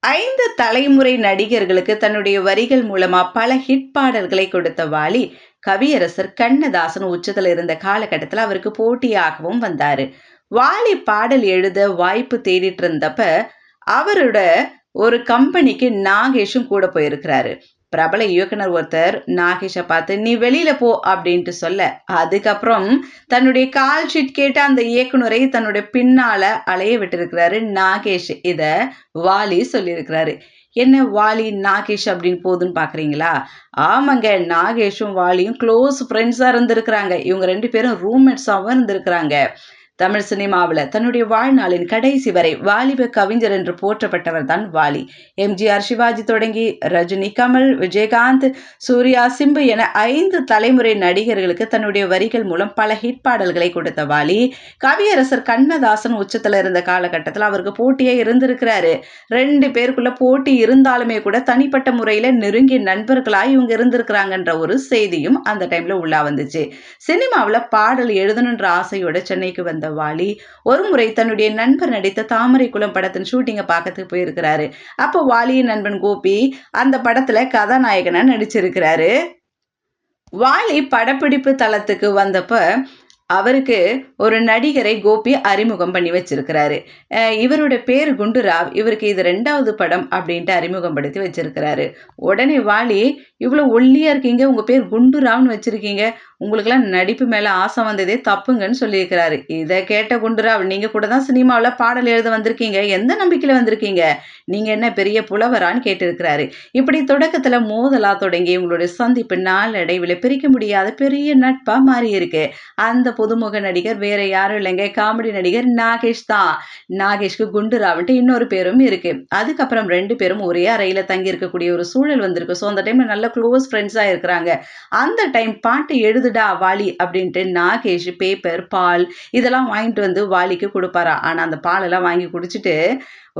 ஐந்து தலைமுறை நடிகர்களுக்கு தன்னுடைய வரிகள் மூலமா பல ஹிட் பாடல்களை கொடுத்த வாலி கவியரசர் கண்ணதாசன் உச்சத்தில் இருந்த காலகட்டத்தில் அவருக்கு போட்டியாகவும் வந்தாரு. வாலி பாடல் எழுத வாய்ப்பு தேடிட்டு இருந்தப்ப அவரோட ஒரு கம்பெனிக்கு நாகேஷும் கூட போயிருக்கிறாரு. பிரபல இயக்குனர் ஒருத்தர் நாகேஷை பார்த்து நீ வெளியில போ அப்படின்ட்டு சொல்ல. அதுக்கப்புறம் தன்னுடைய கால் ஷீட் கேட்ட அந்த இயக்குனரை தன்னுடைய பின்னால அலைய விட்டிருக்கிறாரு நாகேஷ். இத வாலி சொல்லியிருக்கிறாரு. என்ன வாலி நாகேஷ் அப்படின்னு போகுதுன்னு பார்க்குறீங்களா ஆமாங்க நாகேஷும் வாலியும் க்ளோஸ் ஃப்ரெண்ட்ஸாக இருந்திருக்கிறாங்க. இவங்க ரெண்டு பேரும் ரூம்மேட்ஸாகவும் இருந்திருக்கிறாங்க. தமிழ் சினிமாவில் தன்னுடைய வாழ்நாளின் கடைசி வரை வாலிப கவிஞர் என்று போற்றப்பட்டவர் தான் வாலி. எம்ஜிஆர் சிவாஜி தொடங்கி ரஜினி கமல் விஜயகாந்த் சூர்யா சிம்பு என ஐந்து தலைமுறை நடிகர்களுக்கு தன்னுடைய வரிகள் மூலம் பல ஹிட் பாடல்களை கொடுத்த வாலி. கவியரசர் கண்ணதாசன் உச்சத்தில் இருந்த காலகட்டத்தில் அவருக்கு போட்டியே இருந்திருக்கிறாரு. ரெண்டு பேருக்குள்ள போட்டி இருந்தாலுமே கூட தனிப்பட்ட முறையில் நெருங்கிய நண்பர்களாக இவங்க இருந்திருக்கிறாங்கன்ற ஒரு செய்தியும் அந்த டைம்ல உள்ளா வந்துச்சு. சினிமாவில் பாடல் எழுதணுன்ற ஆசையோட சென்னைக்கு வந்த வந்த வாலி ஒரு முறை தன்னுடைய நண்பர் நடித்த தாமரை குளம் படத்தின் ஷூட்டிங்கை பார்க்கறதுக்கு போயிருக்கிறாரு. அப்போ வாலியின் நண்பன் கோபி அந்த படத்துல கதாநாயகனா நடிச்சிருக்கிறாரு. வாலி படப்பிடிப்பு தளத்துக்கு வந்தப்ப அவருக்கு ஒரு நடிகரை கோபி அறிமுகம் பண்ணி வச்சிருக்கிறாரு. இவருடைய பேர் குண்டுராவ் இவருக்கு இது ரெண்டாவது படம் அப்படின்ட்டு அறிமுகப்படுத்தி வச்சிருக்கிறாரு. உடனே வாலி இவ்வளோ ஒல்லியா இருக்கீங்க. உங்க பேர் குண்டுராவ்னு வச்சிருக்கீங்க. உங்களுக்கெல்லாம் நடிப்பு மேலே ஆசை வந்ததே தப்புங்கன்னு சொல்லியிருக்கிறாரு. இதை கேட்ட குண்டுராவ் நீங்கள் கூட தான் சினிமாவில் பாடல் எழுத வந்திருக்கீங்க. எந்த நம்பிக்கையில் வந்திருக்கீங்க? நீங்கள் என்ன பெரிய புலவரான்னு கேட்டிருக்கிறாரு. இப்படி தொடக்கத்தில் மோதலா தொடங்கி உங்களுடைய சந்திப்பு நாளடைவில் பிரிக்க முடியாத பெரிய நட்பாக மாறியிருக்கு. அந்த புதுமுக நடிகர் வேற யாரும் இல்லைங்க. காமெடி நடிகர் நாகேஷ் தான். நாகேஷ்க்கு குண்டுராவன்ட்டு இன்னொரு பேரும் இருக்குது அதுக்கப்புறம் ரெண்டு பேரும் ஒரே அறையில் தங்கி இருக்கக்கூடிய ஒரு சூழல் வந்திருக்கு. ஸோ அந்த டைமில் நல்ல க்ளோஸ் ஃப்ரெண்ட்ஸாக இருக்கிறாங்க. அந்த டைம் பாட்டு எழுது கொடுடா வாலி அப்படின்ட்டு நாகேஷ் பேப்பர் பால் இதெல்லாம் வாங்கிட்டு வந்து வாலிக்கு கொடுப்பாரா? ஆனால் அந்த பாலெல்லாம் வாங்கி குடிச்சிட்டு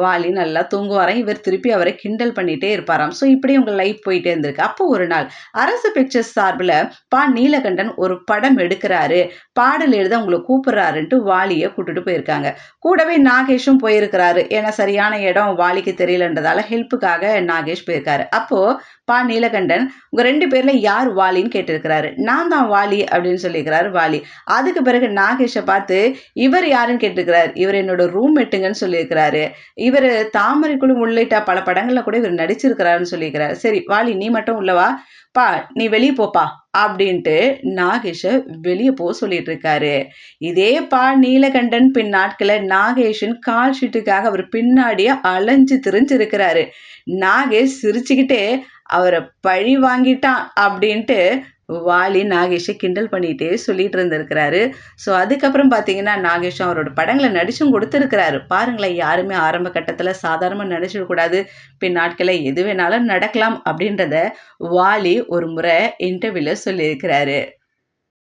வாலி நல்லா தூங்குவாராம் இவர் திருப்பி அவரை கிண்டல் பண்ணிட்டே இருப்பாராம். ஸோ இப்படி உங்கள் லைஃப் போயிட்டே இருந்திருக்கு. அப்போ ஒரு நாள் அரசு பிக்சர்ஸ் சார்பில் பா நீலகண்டன் ஒரு படம் எடுக்கிறாரு. பாடல் எழுத உங்களை கூப்பிட்றாருன்ட்டு வாலியை கூட்டுட்டு போயிருக்காங்க. கூடவே நாகேஷும் போயிருக்கிறாரு. ஏன்னா சரியான இடம் வாலிக்கு தெரியலன்றதால ஹெல்ப்புக்காக நாகேஷ் போயிருக்காரு. அப்போ பா நீலகண்டன் உங்கள் ரெண்டு பேர்ல யார் வாலின்னு கேட்டிருக்கிறாரு. நான் தான் வாலி அப்படின்னு சொல்லியிருக்கிறாரு வாலி. அதுக்கு பிறகு நாகேஷை பார்த்து இவர் யாருன்னு கேட்டிருக்கிறார் இவர் என்னோட ரூம்மேட்டுங்கன்னு சொல்லியிருக்கிறாரு. இவர் தாமரைக்குழு உள்ளிட்ட பல படங்களில் கூட இவர் நடிச்சிருக்கிறாருன்னு சொல்லியிருக்கிறார் சரி வாலி நீ மட்டும் உள்ளவா பா நீ வெளியே போப்பா. அப்படின்ட்டு நாகேஷை வெளியே போக சொல்லிட்டு இருக்காரு இதே பா நீலகண்டன் பின் நாட்களில் நாகேஷின் கால் ஷீட்டுக்காக அவர் பின்னாடியே அலைஞ்சு திரிஞ்சிருக்கிறாரு. நாகேஷ் சிரிச்சுக்கிட்டே அவரை பழி வாங்கிட்டான் அப்படின்ட்டு வாலி நாகேஷை கிண்டல் பண்ணிகிட்டே சொல்லிட்டு இருந்திருக்கிறாரு. ஸோ அதுக்கப்புறம் பார்த்தீங்கன்னா நாகேஷும் அவரோட படங்களை நடிச்சும் கொடுத்துருக்கிறாரு. பாருங்களேன் யாருமே ஆரம்ப கட்டத்தில் சாதாரணமாக நினச்சிடக்கூடாது பின் நாட்களில் எது வேணாலும் நடக்கலாம் அப்படின்றத வாலி ஒரு முறை இன்டர்வியூவில் சொல்லியிருக்கிறாரு.